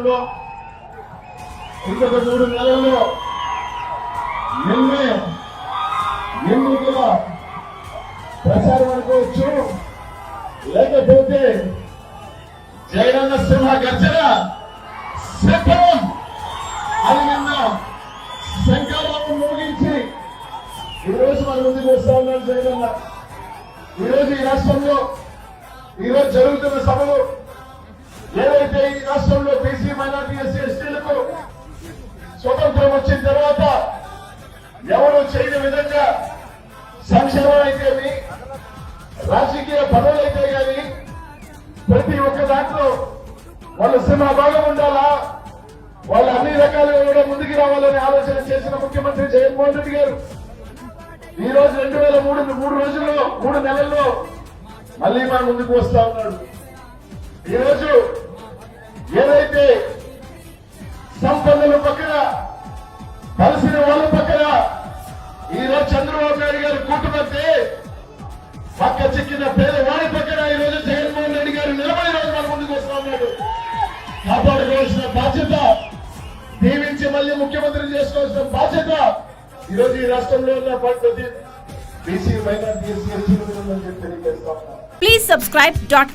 లో ఇంకొక మూడు నెలల్లో నిన్నే ఎన్నికల ప్రచారం అనుకోవచ్చు. లేకపోతే జగనన్న సింహ గర్జన సిద్ధం అది నిన్న శంకరాలను మోగించి ఈరోజు మన ముందుకు వస్తా ఉన్నాడు జగనన్న ఈరోజు ఈ రాష్ట్రంలో ఈరోజు జరుగుతున్న సభలు ఏదైతే ఈ రాష్ట్రంలో మైనార్టీ ఎస్సీ ఎస్టీలకు స్వతంత్రం వచ్చిన తర్వాత ఎవరు చేయని విధంగా సంక్షేమం అయితే రాజకీయ పదవులు అయితే కానీ ప్రతి ఒక్క దాంట్లో వాళ్ళ సినిమా భాగం ఉండాలా? వాళ్ళు అన్ని రకాలుగా కూడా ముందుకు రావాలని ఆలోచన చేసిన ముఖ్యమంత్రి జగన్మోహన్ రెడ్డి గారు. ఈ రోజు రెండు వేల మూడు మూడు రోజుల్లో మూడు నెలల్లో మళ్ళీ మన ముందుకు వస్తా ఉన్నాడు. ఈ రోజు నాయుడు పక్క చిక్కిన పేదవాడి పక్కన ఈ రోజు జగన్మోహన్ రెడ్డి గారు నిలబడి రోజు మన ముందుకు వస్తా ఉన్నాడు. కాపాడుకోవాల్సిన బాధ్యత దీవించి మళ్ళీ ముఖ్యమంత్రి చేసుకోవాల్సిన బాధ్యత ఈ రోజు ఈ రాష్ట్రంలో ఉన్న ప్రతి బీసీ మైనార్టీ ఎస్సీ ఎస్టీ ఉందని చెప్పి తెలియజేస్తా ఉన్నాను Please subscribe dot